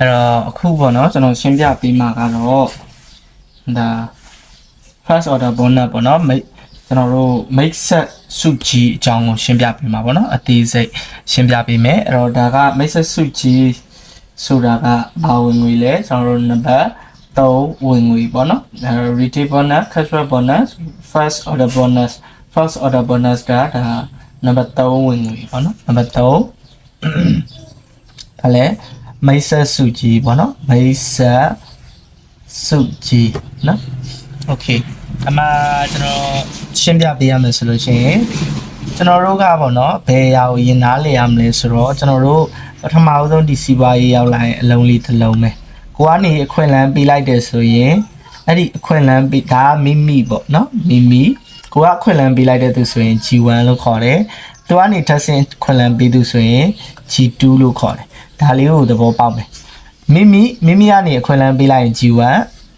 အဲ့တော့အခုပေါ့နော်ကျွန်တော်ရှင်းပြပေးမှာကတော့ဒါ first order bonus ပေါ့နော် make ကျွန်တော်တို့ make set စုကြည်အကြောင်းကိုရှင်းပြပေးမှာပေါ့နော်အသေးစိတ်ရှင်းပြပေးမယ်အဲ့တော့ဒါက make set စုကြည်ဆိုတာကဘာဝင်ငွေလဲကျွန်တော်တို့နံပါတ်3ဝင်ငွေပေါ့နော်အဲ retail bonus cashback bonus first order bonus first order bonus ကဒါနံပါတ်3ဝင်ငွေပေါ့နော်နံပါတ်3ဒါလည်း မိတ်ဆက်စုကြည်ပေါ့နော်မိတ်ဆက်စုကြည်နော် โอเคအမှကျွန်တော်ရှင်းပြပေးရမယ်ဆိုလို့ရှိရင်ကျွန်တော်တို့ကပေါ့နော်ဘယ်အရာကိုရင်နားလေရမလဲဆိုတော့ကျွန်တော်တို့ပထမအဆုံးဒီစီပွားရေးရောက်လာရင်အလုံးလေးတစ်လုံးပဲကိုကနေအခွင့်အလမ်းပေးလိုက်တယ်ဆိုရင်အဲ့ဒီအခွင့်အလမ်းပေးဒါကမိမိပေါ့နော်မိမိကိုကအခွင့်အလမ်းပေးလိုက်တဲ့သူဆိုရင် G1 လို့ခေါ်တယ် သူကနေထပ်ဆင့်ခွန်လန်ပေးသူဆိုရင် G2 လို့ခေါ်တယ်ဒါလေးကိုသဘောပေါက်မယ်မိမိမိမိကနေခွန်လန်ပေးလိုက်ရင် G1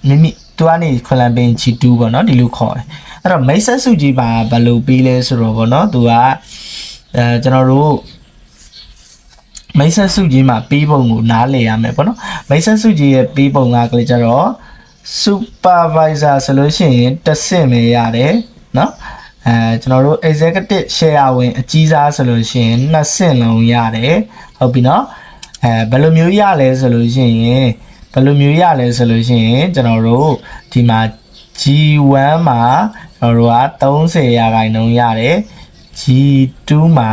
မိမိသူကနေခွန်လန်ပေးရင် G2 ပေါ့နော်ဒီလိုခေါ်တယ်အဲ့တော့မိတ်ဆက်စုကြီးပါဘယ်လိုပေးလဲဆိုတော့ပေါ့နော်သူကအဲကျွန်တော်တို့မိတ်ဆက်စုကြီးမှာပေးပုံကိုနားလည်ရမယ်ပေါ့နော်မိတ်ဆက်စုကြီးရဲ့ပေးပုံကကလေးကြတော့ supervisor ဆိုလို့ရှိရင်တစ်ဆင့်ပဲရတယ်နော် အဲကျွန်တော်တို့ executive share ဝင်အကြီးစားဆိုလို့ရှိရင်နှစ်ဆင့်လုံးရတယ်ဟုတ်ပြီเนาะအဲဘယ်လိုမျိုးရလဲဆိုလို့ရှိရင်ဘယ်လိုမျိုးရလဲဆိုလို့ရှိရင်ကျွန်တော်တို့ဒီမှာ G1 မှာကျွန်တော်တို့က30ရာခိုင်နှုန်းရတယ် G2 မှာ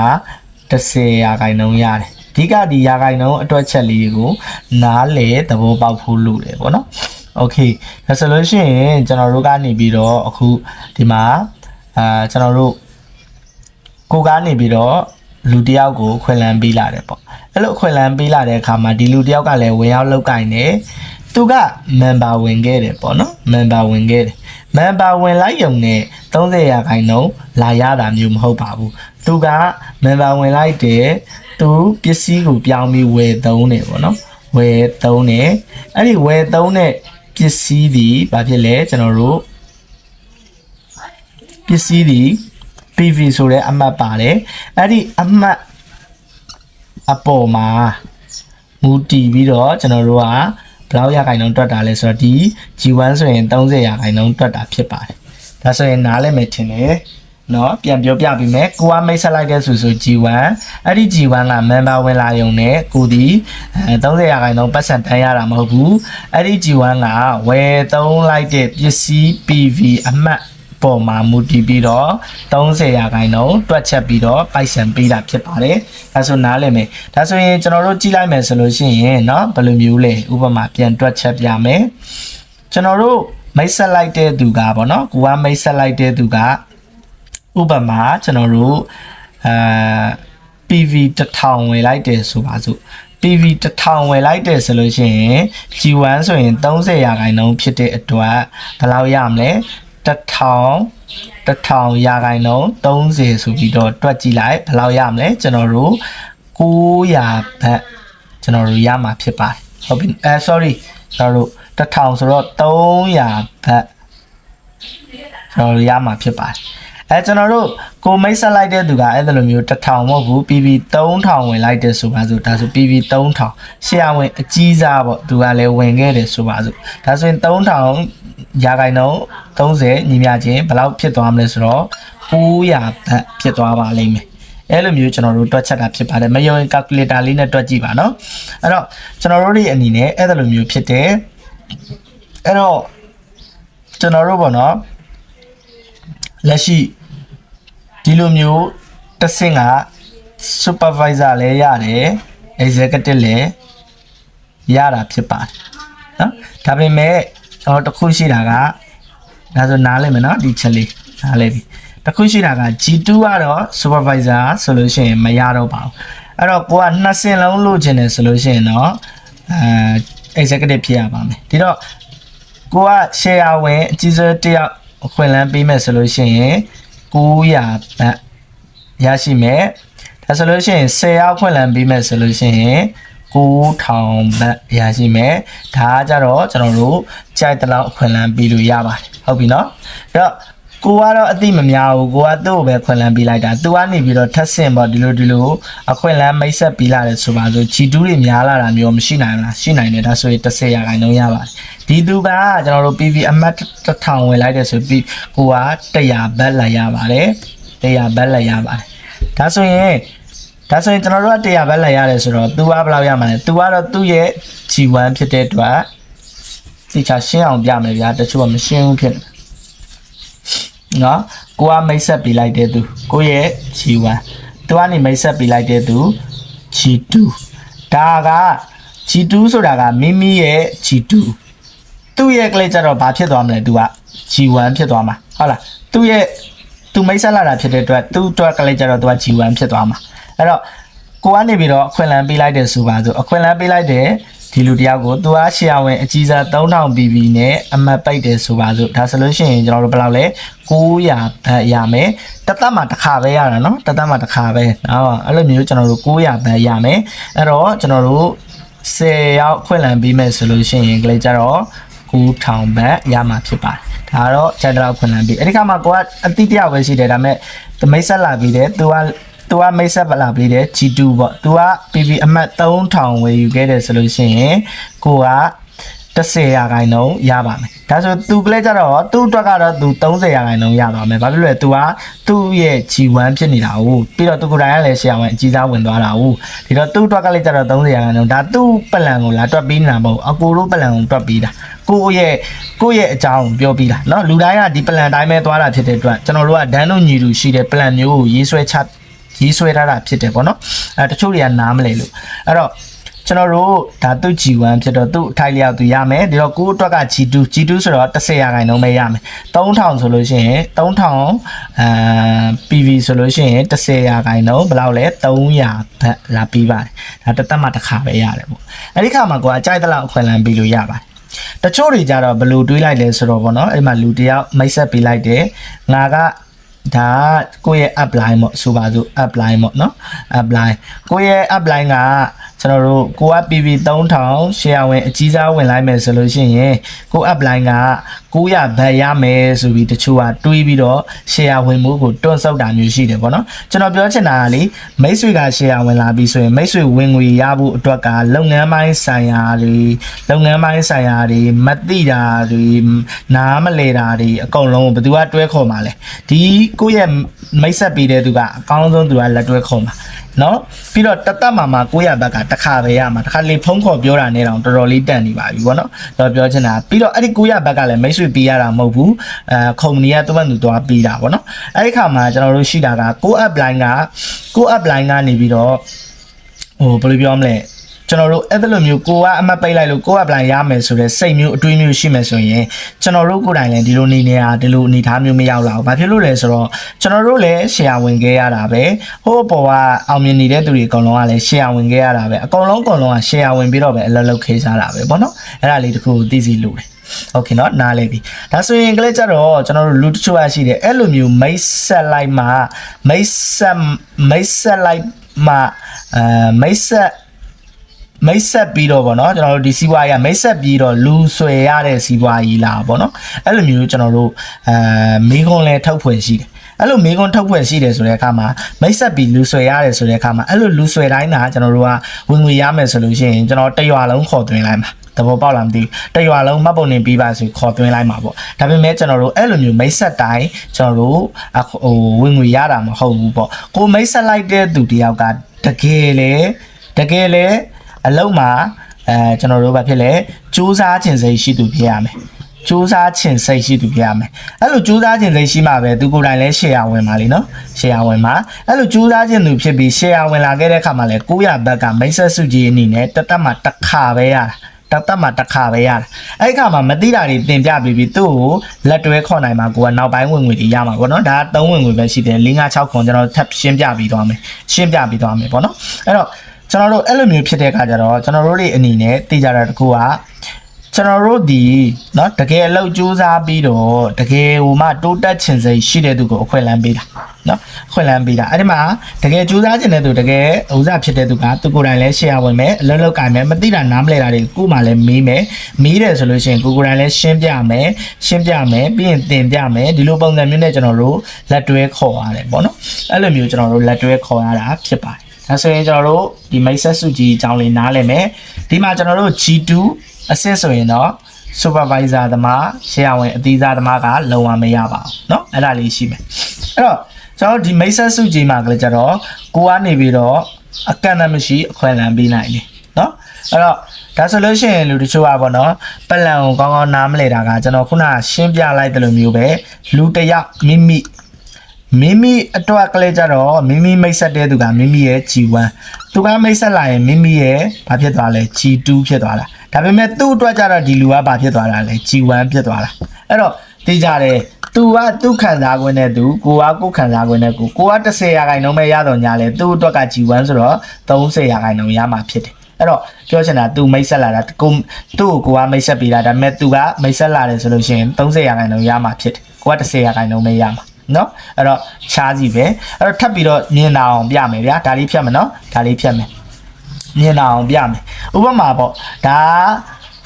10ရာခိုင်နှုန်းရတယ်အဓိကဒီရာခိုင်နှုန်းအတွက်ချက်လေးကိုနားလေသဘောပေါက်ဖို့လိုတယ်ပေါ့နော်โอเคဒါဆိုလို့ရှိရင်ကျွန်တော်တို့ကနေပြီးတော့အခုဒီမှာ အာကျွန်တော်တို့ကိုကနေပြီးတော့လူတစ်ယောက်ကိုခွင့်လန်းပေးလာတယ်ပေါ့အဲ့လိုခွင့်လန်းပေးလာတဲ့အခါမှာဒီလူတစ်ယောက်ကလည်းဝင်ရောက်လောက်ကင်တယ်သူက member ဝင်ခဲ့တယ်ပေါ့နော် member ဝင်ခဲ့တယ် member ဝင်လိုက်ရုံနဲ့30ရာခိုင်နှုန်းလာရတာမျိုးမဟုတ်ပါဘူးသူက member ဝင်လိုက်တယ်သူပစ္စည်းကိုပြောင်းပြီးဝယ်သုံးတယ်ပေါ့နော်ဝယ်သုံးတယ်အဲ့ဒီဝယ်သုံးတဲ့ပစ္စည်းဒီဘာဖြစ်လဲကျွန်တော်တို့ ပစ္စည်းသည် PV ဆိုတဲ့အမှတ်ပါတယ်အဲ့ဒီအမှတ်အပေါ်မှာမူတည်ပြီးတော့ကျွန်တော်တို့ကဘလောက်ရာခိုင်နှုန်းတွက်တာလဲဆိုတော့ဒီ G1 ဆိုရင်30ရာခိုင်နှုန်းတွက်တာဖြစ်ပါတယ်ဒါဆိုရင်နားလည်မယ်ထင်တယ်နော်ပြန်ပြောပြပေးမယ်ကိုကမိတ်ဆက်လိုက်တဲ့ဆိုဆို G1 အဲ့ဒီ G1 က member ဝင်လာရုံနဲ့ကိုဒီ30ရာခိုင်နှုန်းပတ်စံတန်းရတာမဟုတ်ဘူးအဲ့ဒီ G1 ကဝယ်သုံးလိုက်တဲ့ပစ္စည်း PV အမှတ် ပေါ်မှာမူတည်ပြီးတော့30ရာခိုင်နှုန်းတွက်ချက်ပြီးတော့ပိုက်ဆံပေးတာဖြစ်ပါတယ်။ဒါဆိုနားလည်မယ်။ဒါဆိုရင်ကျွန်တော်တို့ကြည့်လိုက်မယ်ဆိုလို့ရှိရင်เนาะဘယ်လိုမျိုးလဲဥပမာပြန်တွက်ချက်ပြမယ်။ကျွန်တော်တို့မိတ်ဆက်လိုက်တဲ့သူကပေါ့နော်။ကိုကမိတ်ဆက်လိုက်တဲ့သူကဥပမာကျွန်တော်တို့အာ PV 1000ဝယ်လိုက်တယ်ဆိုပါစို့ PV 1000ဝယ်လိုက်တယ်ဆိုလို့ရှိရင် G1 ဆိုရင်30ရာခိုင်နှုန်းဖြစ်တဲ့အတွက်ဘယ်လောက်ရမလဲ 1000 1000ရာခိုင်နှုန်း30ဆိုပြီးတော့တွက်ကြည့်လိုက်ဘယ်လောက်ရမလဲကျွန်တော်တို့900ဘတ်ကျွန်တော်တို့ရမှာဖြစ်ပါတယ်ဟုတ်ပြီအဲ sorry ကျွန်တော်တို့1000ဆိုတော့300ဘတ်ကျွန်တော်တို့ရမှာဖြစ်ပါတယ်အဲကျွန်တော်တို့ကိုမိတ်ဆက်လိုက်တဲ့သူကအဲ့လိုမျိုး1000မဟုတ်ဘူး PV 3000ဝင်လိုက်တယ်ဆိုပါစို့ဒါဆို PV 3000ရှယ်ယာဝင်အကြီးစားပေါ့သူကလည်းဝင်ခဲ့တယ်ဆိုပါစို့ဒါဆိုရင်3000 ရာခိုင်နှုန်း30ညီမျှချင်းဘယ်လောက်ဖြစ်သွားမလဲဆိုတော့900ဘတ်ဖြစ်သွားပါလိမ့်မယ်အဲ့လိုမျိုးကျွန်တော်တို့တွက်ချက်တာဖြစ်ပါတယ်မယုံရင် calculator လေးနဲ့တွက်ကြည့်ပါနော်အဲ့တော့ကျွန်တော်တို့တွေအနေနဲ့အဲ့လိုမျိုးဖြစ်တယ်အဲ့တော့ကျွန်တော်တို့ပေါ့နော်လက်ရှိဒီလိုမျိုးတစ်ဆင့်က supervisor လည်းရတယ် executive လည်းရတာဖြစ်ပါတယ်နော်ဒါပေမဲ့ ကျွန်တော်တစ်ခုရှိတာကဒါဆိုနားလည်မယ်နော်ဒီချက်လေးနားလည်ပြီတစ်ခုရှိတာက G2 ကတော့ supervisor ဆိုလို့ရှိရင်မရတော့ပါဘူးအဲ့တော့ကိုကနှစ်ဆင့်လုံးလို့ခြင်းတယ်ဆိုလို့ရှိရင်တော့အဲ executive ဖြစ်ရပါမယ်ဒီတော့ကိုက share ဝင်အကြီးဆုံးတစ်ယောက်အခွင့်အလမ်းပေးမယ်ဆိုလို့ရှိရင်900ဘတ်ရရှိမယ်ဒါဆိုလို့ရှိရင်10ရောက်ခွင့်လန်းပေးမယ်ဆိုလို့ရှိရင် 9000ဘတ်ရရှိမယ်ဒါကကြတော့ကျွန်တော်တို့ကြိုက်တဲ့လောက်အခွင့်အလမ်းပေးလို့ရပါတယ်ဟုတ်ပြီနော်အဲ့တော့ကိုကတော့အတိမများဘူးကိုကသူ့ကိုပဲခွင်လန်းပေးလိုက်တာသူကနေပြီးတော့ထက်ဆင့်ပေါ့ဒီလိုဒီလိုအခွင်လန်းမိတ်ဆက်ပေးလာတယ်ဆိုပါဆိုဂျီတူးတွေများလာတာမျိုးမရှိနိုင်ဘူးလားရှိနိုင်တယ်ဒါဆိုရင်30ရာခိုင်နှုန်းရပါတယ်ဒီသူကကျွန်တော်တို့ PV အမှတ်တစ်ထောင်ဝင်လိုက်တယ်ဆိုပြီးကိုက100ဘတ်လိုက်ရပါတယ်100ဘတ်လိုက်ရပါတယ်ဒါဆိုရင် ဒါဆိုရင်ကျွန်တော်တို့က100ဘတ်လိုက်ရတယ်ဆိုတော့ तू ကဘယ်လောက်ရမှာလဲ तू ကတော့သူ့ရဲ့ G1 ဖြစ်တဲ့အတွက်တိကျရှင်းအောင်ပြမယ်ဗျာတချို့ကမရှင်းဘူးဖြစ်နေနော်ကိုကမိတ်ဆက်ပေးလိုက်တဲ့သူကိုရဲ့ G1 သူကနေမိတ်ဆက်ပေးလိုက်တဲ့သူ G2 ဒါက G2 ဆိုတာကမိမိရဲ့ G2 သူ့ရဲ့ကလေးကြတော့ဘာဖြစ်သွားမလဲ तू က G1 ဖြစ်သွားမှာဟုတ်လားသူ့ရဲ့ तू မိတ်ဆက်လာတာဖြစ်တဲ့အတွက်သူ့အတွက်ကလေးကြတော့ तू က G1 ဖြစ်သွားမှာ အဲ့တော့ကိုကနေပြီးတော့အခွင့်အလမ်းပေးလိုက်တယ်ဆိုပါစို့အခွင့်အလမ်းပေးလိုက်တယ်ဒီလူတယောက်ကိုသူအားရှယ်ယာဝင်အကြီးစား3000 BB နဲ့အမှတ်ပိတ်တယ်ဆိုပါစို့ဒါဆိုလို့ရှိရင်ကျွန်တော်တို့ဘယ်လောက်လဲ900ဘတ်ရမယ်တစ်သက်မှာတစ်ခါပဲရတာเนาะတစ်သက်မှာတစ်ခါပဲနော်အဲ့လိုမျိုးကျွန်တော်တို့900ဘတ်ရမယ်အဲ့တော့ကျွန်တော်တို့10ရောက်ခွင့်လန်ပေးမယ်ဆိုလို့ရှိရင်ကလေးကြတော့9000ဘတ်ရမှာဖြစ်ပါတယ်ဒါကတော့ကျန်တဲ့လောက်ခွင့်လန်ပေးအဲ့ဒီခါမှာကိုကအတိတယောက်ပဲရှိတယ်ဒါပေမဲ့သမိတ်ဆက်လာပြီးတယ်သူက သူကမိတ်ဆက်ပလာပြီးတယ် G2 ပေါ့သူက PV အမှတ်3000ဝယ်ယူခဲ့တယ်ဆိုလို့ရှိရင်ကိုက30ရာခိုင်နှုန်းရပါမယ်ဒါဆိုသူကလေးကြတော့သူ့အတွက်ကတော့သူ30ရာခိုင်နှုန်းရသွားမယ်ဘာဖြစ်လို့လဲသူကသူ့ရဲ့ G1 ဖြစ်နေတာဟုတ်ပြီးတော့သူကိုယ်တိုင်ကလည်းရှယ်ယာဝင်အကြီးစားဝင်သွားတာဟုတ်ဒီတော့သူ့အတွက်ကလေးကြတော့30ရာခိုင်နှုန်းဒါသူ့ပလန်ကိုလာတွက်ပြီးနေတာမဟုတ်အကိုတို့ပလန်ကိုတွက်ပြီးတာကိုယ့်ရဲ့ကိုယ့်ရဲ့အကြောင်းပြောပြီးတာเนาะလူတိုင်းကဒီပလန်တိုင်းပဲသွားတာဖြစ်တဲ့အတွက်ကျွန်တော်တို့ကဒန်းတို့ညီလူရှိတဲ့ပလန်မျိုးကိုရေးဆွဲချ ရေးဆွဲထားတာဖြစ်တယ်ပေါ့နော်အဲတချို့တွေကနားမလဲလို့အဲ့တော့ကျွန်တော်တို့ဒါသူ G1 ဖြစ်တော့သူ့အထိုက်လျောက်သူရမယ်ဒီတော့ကိုယ့်အတွက်က G2 G2 ဆိုတော့30ရာခိုင်နှုန်းပဲရမယ်3000ဆိုလို့ရှိရင်3000အာ PV ဆိုလို့ရှိရင်30ရာခိုင်နှုန်းဘယ်လောက်လဲ300ဘတ်လာပြီးပါတယ်ဒါတစ်သက်မှတစ်ခါပဲရတယ်ပေါ့အဲ့ဒီခါမှာကိုကအကြိုက်တဲ့လောက်အခွင့်အလမ်းပြီးလို့ရပါတယ်တချို့တွေကြတော့ဘယ်လိုတွေးလိုက်လဲဆိုတော့ဗောနော်အဲ့မှာလူတယောက်မိတ်ဆက်ပေးလိုက်တယ်ငါက ဒါကကိုယ့်ရဲ့ app line ပေါ့ဆိုပါစို့ app line ပေါ့နော် app line ကိုယ့်ရဲ့ app line က ကျွန်တော်တို့ကိုက PV 3000 share ဝင်အကြီးစားဝင်လိုက်မယ်ဆိုလို့ရှိရင်ကို app line က900ဘတ်ရမယ်ဆိုပြီးတချို့ကတွေးပြီးတော့ share ဝင်မှုကိုတွန်းဆုပ်တာမျိုးရှိတယ်ပေါ့နော်ကျွန်တော်ပြောချင်တာကလေမိတ်ဆွေက share ဝင်လာပြီးဆိုရင်မိတ်ဆွေဝင်ငွေရဖို့အတွက်ကလုပ်ငန်းပိုင်းဆိုင်ရာတွေလုပ်ငန်းပိုင်းဆိုင်ရာတွေမသိတာတွေနားမလဲတာတွေအကုန်လုံးကိုဘယ်သူကတွဲခေါ်မှာလဲဒီကိုယ့်ရဲ့မိတ်ဆက်ပေးတဲ့သူကအကောင်းဆုံးသူကလက်တွဲခေါ်မှာ နော်ပြီးတော့တသက်မှာမှာ900ဘတ်ကတစ်ခါပဲရမှာတစ်ခါလေဖုန်းခေါ်ပြောတာနဲ့တောင်တော်တော်လေးတန်နေပါပြီဗောနော်တော့ပြောချင်တာပြီးတော့အဲ့ဒီ900ဘတ်ကလည်းမိတ်ဆွေပေးရတာမဟုတ်ဘူးအဲကုမ္ပဏီကသူ့ဘက်သူသွားပေးတာဗောနော်အဲ့ဒီခါမှာကျွန်တော်တို့ရှိတာကကို app line ကကို app line ကနေပြီးတော့ဟိုဘယ်လိုပြောမလဲ ကျွန်တော်တို့အဲ့လိုမျိုးကိုကအမှတ်ပိတ်လိုက်လို့ကိုကပလန်ရမယ်ဆိုတော့စိတ်မျိုးအတွေးမျိုးရှိမယ်ဆိုရင်ကျွန်တော်တို့ကိုယ်တိုင်လည်းဒီလိုနေနေတာဒီလိုအနေထားမျိုးမရောက်လာဘူး။ဘာဖြစ်လို့လဲဆိုတော့ကျွန်တော်တို့လည်း share ဝင်ခဲ့ရတာပဲ။ဟိုပေါ်ကအောင်မြင်နေတဲ့သူတွေအကုန်လုံးကလည်း share ဝင်ခဲ့ရတာပဲ။အကုန်လုံးအကုန်လုံးက share ဝင်ပြီးတော့ပဲအလုပ်လုပ်ခဲ့ကြတာပဲပေါ့နော်။အဲ့ဒါလေးတခုသိစီလို့တယ်။ Okay เนาะနားလဲပြီဒါဆိုရင်ကလေးကြတော့ကျွန်တော်တို့လူတချို့အရှိတယ်အဲ့လိုမျိုးမိတ်ဆက်လိုက်မှမိတ်ဆက်မိတ်ဆက်လိုက်မှအဲမိတ်ဆက် မိတ်ဆက်ပြီးတော့ဗောနော်ကျွန်တော်တို့ဒီစီးပွားရေးကမိတ်ဆက်ပြီးတော့လူဆွဲရတဲ့စီးပွားရေးလားဗောနော်အဲ့လိုမျိုးကျွန်တော်တို့အဲမိခွန်းလဲထုတ်ဖွယ်ရှိတယ်အဲ့လိုမိခွန်းထုတ်ဖွယ်ရှိတယ်ဆိုတဲ့အခါမှာမိတ်ဆက်ပြီးလူဆွဲရတယ်ဆိုတဲ့အခါမှာအဲ့လိုလူဆွဲတိုင်းသာကျွန်တော်တို့ကဝင်ငွေရမယ်ဆိုလို့ရှိရင်ကျွန်တော်တရွာလုံးခေါ်သွင်းလိုက်မှာသဘောပေါက်လားမသိဘူးတရွာလုံးမှတ်ပုံနေပြီးပါဆိုခေါ်သွင်းလိုက်မှာပေါ့ဒါပေမဲ့ကျွန်တော်တို့အဲ့လိုမျိုးမိတ်ဆက်တိုင်းကျွန်တော်တို့ဟိုဝင်ငွေရတာမဟုတ်ဘူးပေါ့ကိုမိတ်ဆက်လိုက်တဲ့သူတယောက်ကတကယ်လေတကယ်လေ အလုံးမှာအဲကျွန်တော်တို့ဘာဖြစ်လဲစူးစမ်းခြင်းစိတ်ရှိသူဖြစ်ရမယ်စူးစမ်းခြင်းစိတ်ရှိသူဖြစ်ရမယ်အဲ့လိုစူးစမ်းခြင်းစိတ်ရှိမှပဲသူကိုယ်တိုင်လည်း share ဝင်ပါလိမ့်နော် share ဝင်ပါအဲ့လိုစူးစမ်းခြင်းသူဖြစ်ပြီး share ဝင်လာခဲ့တဲ့အခါမှာလည်း900ဘတ်ကမိတ်ဆက်စုကြီးအနေနဲ့တသက်မှာတစ်ခါပဲရတာတတ်မှတစ်ခါပဲရတယ်အဲ့ဒီခါမှာမသိတာတွေတင်ပြပြီးပြီးသူ့ကိုလက်တွဲခေါ်နိုင်မှာကိုကနောက်ပိုင်းဝင်ငွေတွေရမှာပေါ့နော်ဒါက3ဝင်ငွေပဲရှိတယ်4 5 6ခွန်ကျွန်တော်ထပ်ရှင်းပြပြီးသွားမယ်ရှင်းပြပြီးသွားမယ်ပေါ့နော်အဲ့တော့ ကျွန်တော်တို့အဲ့လိုမျိုးဖြစ်တဲ့အခါကျတော့ကျွန်တော်တို့တွေအနေနဲ့သိကြတာတခုကကျွန် ကျွန်တော်တို့ဒီเนาะတကယ်အလုပ်ကြိုးစားပြီးတော့တကယ်ဟိုမှတိုးတက်ချင်စိတ်ရှိတဲ့သူကိုအခွင့်အလမ်းပေးတာเนาะအခွင့်အလမ်းပေးတာအဲ့ဒီမှာတကယ်ကြိုးစားချင်တဲ့သူတကယ်ဥစားဖြစ်တဲ့သူကသူကိုယ်တိုင်လည်း share ဝင်မယ်အလုပ်လုပ်ကြမယ်မသိတာနားမလဲတာတွေကိုမှလည်းမေးမယ်မေးတယ်ဆိုလို့ရှိရင်ကိုကိုယ်တိုင်လည်းရှင်းပြမယ်ရှင်းပြမယ်ပြီးရင်သင်ပြမယ်ဒီလိုပုံစံမျိုးနဲ့ကျွန်တော်တို့လက်တွဲခေါ်ရတယ်ပေါ့နော်အဲ့လိုမျိုးကျွန်တော်တို့လက်တွဲခေါ်ရတာဖြစ်ပါတယ် ဒါဆိုရင်ကျွန်တော်တို့ဒီမိတ်ဆက်စုကြီးအကြောင်းလေးနားလည်မယ်ဒီမှာကျွန်တော်တို့ G2 အဆင့်ဆိုရင်တော့ supervisor သမားရှေ့ဝင်အသီးသားသမားကလုံဝမရပါဘူးเนาะအဲ့ဒါလေးရှိမယ်အဲ့တော့ကျွန်တော်ဒီမိတ်ဆက်စုကြီးမှာကလည်းကြတော့ကိုကနေပြီးတော့အကန့်အသတ်မရှိအခွင့်အလမ်းပေးနိုင်တယ်เนาะအဲ့တော့ဒါဆိုလို့ရှိရင်လူတချို့ကပေါ့နော်ပလန်ကိုကောင်းကောင်းနားမလဲတာကကျွန်တော်ခုနရှင်းပြလိုက်တယ်လို့မျိုးပဲလူတစ်ယောက်မိမိ မိမိအတွက်ကလေးကြတော့မိမိမိတ်ဆက်တဲ့သူကမိမိရဲ့ G1 သူကမိတ်ဆက်လာရင်မိမိရဲ့ဘာဖြစ်သွားလဲ G2 ဖြစ်သွားတာဒါပေမဲ့သူ့အတွက်ကြတော့ဒီလူကဘာဖြစ်သွားတာလဲ G1 ဖြစ်သွားတာအဲ့တော့သိကြတယ်သူကသူ့ခံစား권နဲ့သူကိုကကိုယ်ခံစား권နဲ့ကိုကိုက30ရာခိုင်နှုန်းပဲရတော့ညာလေသူ့အတွက်က G1 ဆိုတော့30ရာခိုင်နှုန်းရမှာဖြစ်တယ်အဲ့တော့ပြောချင်တာ तू မိတ်ဆက်လာတာကိုသူ့ကိုကိုကမိတ်ဆက်ပေးတာဒါပေမဲ့ तू ကမိတ်ဆက်လာတယ်ဆိုလို့ရှိရင်30ရာခိုင်နှုန်းရမှာဖြစ်တယ်ကိုက30ရာခိုင်နှုန်းပဲရမှာ နော်အဲ့တော့ရှားစီပဲအဲ့တော့ထပ်ပြီးတော့မြင်တာအောင်ပြမယ်ဗျာဒါလေးဖြတ်မယ်နော်ဒါလေးဖြတ်မယ်မြင်တာအောင်ပြမယ်ဥပမာပေါ့ဒါ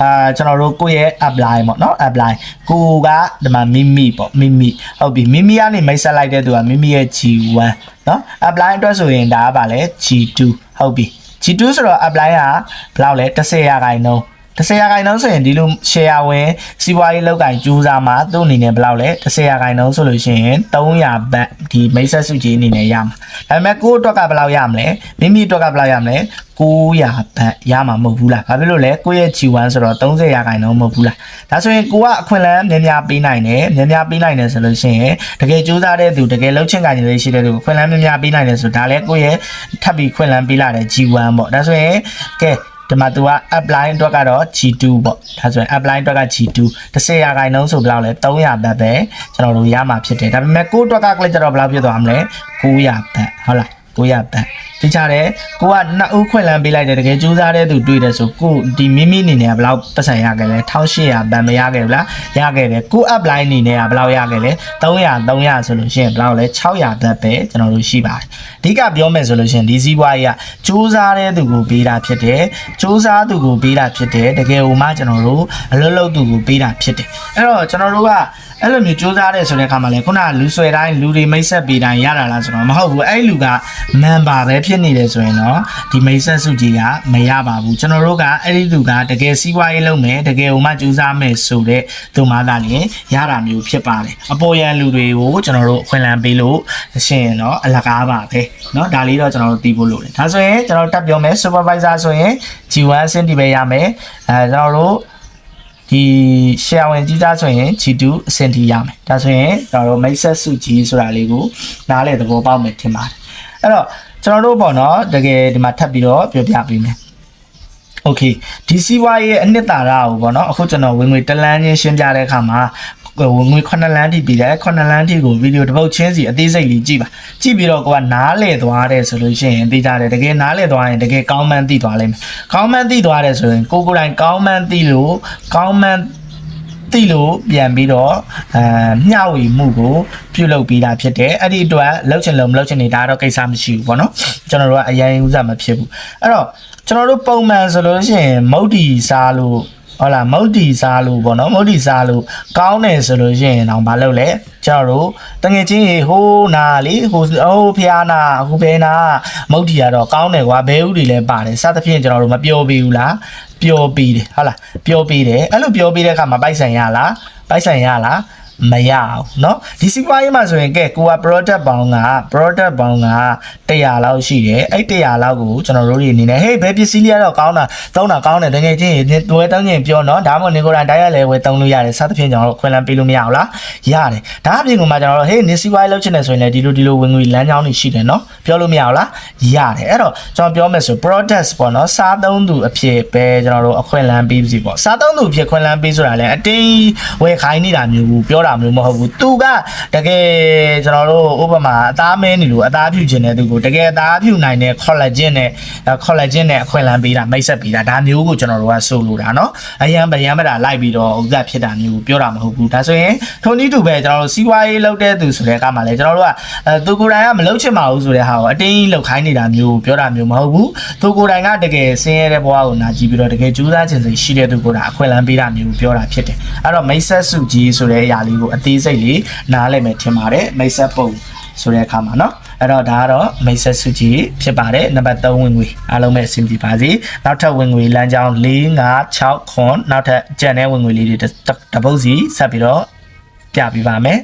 အာကျွန်တော်တို့ကိုယ့်ရဲ့ apply ပေါ့နော် apply ကိုကဒီမှာမိမိပေါ့မိမိဟုတ်ပြီမိမိကနေမိတ်ဆက်လိုက်တဲ့သူကမိမိရဲ့ G1 နော် apply အတွက်ဆိုရင်ဒါကပါလဲ G2 ဟုတ်ပြီ G2 ဆိုတော့ apply ကဘယ်လောက်လဲ30ရာခိုင်နှုန်း 30ရာခိုင်နှုန်းဆိုရင်ဒီလို share ဝင်စီးပွားရေးလောက်ကင်ကျူးစားမှာသူ့အနေနဲ့ဘယ်လောက်လဲ30ရာခိုင်နှုန်းဆိုလို့ရှိရင်300ဘတ်ဒီမိတ်ဆက်စုကြီးအနေနဲ့ရမှာဒါပေမဲ့ကိုယ့်အတွက်ကဘယ်လောက်ရမလဲမိမိအတွက်ကဘယ်လောက်ရမလဲ900ဘတ်ရမှာမဟုတ်ဘူးလားဘာဖြစ်လို့လဲကိုယ့်ရဲ့ G1 ဆိုတော့30ရာခိုင်နှုန်းမဟုတ်ဘူးလားဒါဆိုရင်ကိုကအခွင့်အလမ်းများများပေးနိုင်တယ်များများပေးနိုင်တယ်ဆိုလို့ရှိရင်တကယ်ကြိုးစားတဲ့သူတကယ်လှုပ်ချင်ကြတဲ့ရှိတဲ့သူအခွင့်အလမ်းများများပေးနိုင်တယ်ဆိုဒါလည်းကိုယ့်ရဲ့ထပ်ပြီးခွင့်လန်းပေးလာတဲ့ G1 ပေါ့ဒါဆိုရင်ကဲ ဒီမှာ तू က apply အတွက်ကတော့ G2 ပေါ့ဒါဆိုရင် apply အတွက်က G2 30ရာခိုင်နှုန်းဆိုဘယ်လောက်လဲ300ဘတ်ပဲကျွန်တော်တို့ရမှာဖြစ်တယ်ဒါပေမဲ့ကိုယ့်အတွက်ကကလည်းကျတော့ဘယ်လောက်ဖြစ်သွားမလဲ900ဘတ်ဟုတ်လား900ဘတ်သိကြတယ်ကိုကနှစ်ဦးခွင့်လန်းပေးလိုက်တယ်တကယ်ကြိုးစားတဲ့သူတွေ့တယ်ဆိုကိုဒီမိမိအနေနဲ့ကဘယ်လောက်ပတ်စံရခဲ့လဲ1800ဘတ်မရခဲ့ဘူးလားရခဲ့တယ်ကို apply အနေနဲ့ကဘယ်လောက်ရခဲ့လဲ300 300ဆိုလို့ရှိရင်ဘယ်လောက်လဲ600ဘတ်ပဲကျွန်တော်တို့ရှိပါတယ်အ ဓိကပြောမယ်ဆိုလို့ရှိရင်ဒီစည်းပွားရေးကစူးစမ်းတဲ့သူကိုပေးတာဖြစ်တယ်စူးစမ်းသူကိုပေးတာဖြစ်တယ်တကယ်ဟိုမှကျွန်တော်တို့အလုပ်လုပ်သူကိုပေးတာဖြစ်တယ်အဲ့တော့ကျွန်တော်တို့ကအဲ့လိုမျိုးစူးစမ်းတဲ့ဆိုတဲ့အခါမှာလေခုနကလူဆွဲတိုင်းလူတွေမိတ်ဆက်ပေးတိုင်းရတာလားဆိုတော့မဟုတ်ဘူးအဲ့လူကမန်ပါပဲဖြစ်နေတယ်ဆိုရင်တော့ဒီမိတ်ဆက်စုကြီးကမရပါဘူးကျွန်တော်တို့ကအဲ့ဒီလူကတကယ်စီးပွားရေးလုပ်မယ်တကယ်ဟိုမှစူးစမ်းမယ်ဆိုတဲ့သူမှသာလျှင်ရတာမျိုးဖြစ်ပါတယ်အပေါ်ရန်လူတွေကိုကျွန်တော်တို့အခွင့်အလမ်းပေးလို့ရှင်းရင်တော့အလကားပါပဲเนาะဒါလေးတော့ကျွန်တော်တို့သိဖို့လိုတယ်ဒါဆိုရင်ကျွန်တော်တက်ပြောမယ် supervisor ဆိုရင် G1 အဆင့်ဒီပဲရမယ်အဲကျွန်တော်တို့ဒီ share ဝင်ကြီးသားဆိုရင် G2 အဆင့်ထိရမယ်ဒါဆိုရင်ကျွန်တော်တို့မိတ်ဆက်စုကြီးဆိုတာလေးကိုနားလည်သဘောပေါက်မယ်ထင်ပါတယ်အဲ့တော့ကျွန်တော်တို့ပေါ့နော်တကယ်ဒီမှာထပ်ပြီးတော့ပြောပြပေးမယ် โอเคဒီစီးပွားရေးအနှစ်သာရကိုပေါ့နော်အခုကျွန်တော်ဝင်ငွေတလန်းချင်းရှင်းပြတဲ့အခါမှာ ဝင်ငွေ9လန်းထိပြီးတယ်9လန်းထိကိုဗီဒီယိုတစ်ပုတ်ချင်းစီအသေးစိတ်လေးကြည့်ပါကြည့်ပြီးတော့ကိုကနားလည်သွားတယ်ဆိုလို့ရှိရင်သိကြတယ်တကယ်နားလည်သွားရင်တကယ်ကောင်းမှန်းသိသွားလိမ့်မယ်ကောင်းမှန်းသိသွားတယ်ဆိုရင်ကိုကိုယ်တိုင်ကောင်းမှန်းသိလို့ကောင်းမှန်းသိလို့ပြန်ပြီးတော့အဲမျှဝေမှုကိုပြုလုပ်ပြီးတာဖြစ်တယ်အဲ့ဒီအတွက်လှုပ်ချင်လို့မလှုပ်ချင်နေတာတော့ကိစ္စမရှိဘူးပေါ့နော်ကျွန်တော်တို့ကအရင်ဥစားမဖြစ်ဘူးအဲ့တော့ကျွန်တော်တို့ပုံမှန်ဆိုလို့ရှိရင်မုတ်တီစားလို့ ဟုတ်လားမုတ်တီစားလို့ပေါ့နော်မုတ်တီစားလို့ကောင်းတယ်ဆိုလို့ရှိရင်တော့မလုပ်လဲကျွန်တော်တို့တငယ်ချင်းရေဟိုးနာလေဟိုအိုးဖျားနာဟိုဘဲနာမုတ်တီကတော့ကောင်းတယ်ကွာဘဲဥတွေလည်းပါတယ်စသဖြင့်ကျွန်တော်တို့မပြောပြဘူးလားပြောပြီးတယ်ဟုတ်လားပြောပြီးတယ်အဲ့လိုပြောပြီးတဲ့အခါမှာပိုက်ဆိုင်ရလားပိုက်ဆိုင်ရလား မရအောင်เนาะဒီစီးပွားရေးမှာဆိုရင်ကဲကိုက product ပေါင်းက product ပေါင်းက100လောက်ရှိတယ်အဲ့100လောက်ကိုကျွန်တော်တို့တွေအနေနဲ့ဟေးဘယ်ပစ္စည်းလေးကတော့ကောင်းတာသုံးတာကောင်းတယ်တကယ်ချင်းဝယ်တောင်းချင်းပြောเนาะဒါမှမဟုတ်နေကိုယ်တိုင်တိုက်ရလဲဝယ်သုံးလို့ရတယ်စသဖြင့်ကျွန်တော်တို့ခွင့်လန်းပေးလို့မရဘူးလားရတယ်ဒါအပြင်ကမှကျွန်တော်တို့ဟေးနေစီးပွားရေးလုပ်ချင်တယ်ဆိုရင်လည်းဒီလိုဒီလိုဝင်ငွေလမ်းကြောင်းတွေရှိတယ်เนาะပြောလို့မရဘူးလားရတယ်အဲ့တော့ကျွန်တော်ပြောမယ်ဆို products ပေါ့เนาะစားသုံးသူအဖြစ်ပဲကျွန်တော်တို့အခွင့်လန်းပေးစီပေါ့စားသုံးသူအဖြစ်ခွင့်လန်းပေးဆိုတာလည်းအတင်းဝယ်ခိုင်းနေတာမျိုးကိုပြောတာ မျိုးမဟုတ်ဘူးသူကတကယ်ကျွန်တော်တို့ဥပမာအသားမဲနေလို့အသားဖြူခြင်းတဲ့သူကိုတကယ်အသားဖြူနိုင်တဲ့ collagen နဲ့ collagen နဲ့အခွင့်အလမ်းပေးတာမိတ်ဆက်ပေးတာဒါမျိုးကိုကျွန်တော်တို့ကဆိုလိုတာเนาะအရန်ဗရန်မတာလိုက်ပြီးတော့ဥစ္စာဖြစ်တာမျိုးပြောတာမဟုတ်ဘူးဒါဆိုရင်ထုံနည်းတူပဲကျွန်တော်တို့စီးပွားရေးလုပ်တဲ့သူဆိုတဲ့အခါမှာလည်းကျွန်တော်တို့ကအဲသူကိုယ်တိုင်ကမလုပ်ချင်ပါဘူးဆိုတဲ့ဟာကိုအတင်းကြီးလုပ်ခိုင်းနေတာမျိုးပြောတာမျိုးမဟုတ်ဘူးသူကိုယ်တိုင်ကတကယ်ဆင်းရဲတဲ့ဘဝကိုနာကြည့်ပြီးတော့တကယ်ကြိုးစားခြင်းစိတ်ရှိတဲ့သူကိုယ်တိုင်အခွင့်အလမ်းပေးတာမျိုးပြောတာဖြစ်တယ်အဲ့တော့မိတ်ဆက်စုကြီးဆိုတဲ့အရာလေး ကိုအသေးစိတ်လေးနားလည်မယ်ထင်ပါတယ်မိတ်ဆက်ပုံဆိုတဲ့အခါမှာเนาะအဲ့တော့ဒါကတော့မိတ်ဆက်စုကြီးဖြစ်ပါတယ်နံပါတ်3ဝင်ငွေအားလုံးပဲအဆင်ပြေပါစေနောက်ထပ်ဝင်ငွေလမ်းကြောင်း4 5 6ခွန်နောက်ထပ်ကြံတဲ့ဝင်ငွေလေးတွေတစ်တစ်ပုတ်စီဆက်ပြီးတော့ပြပြပါမယ်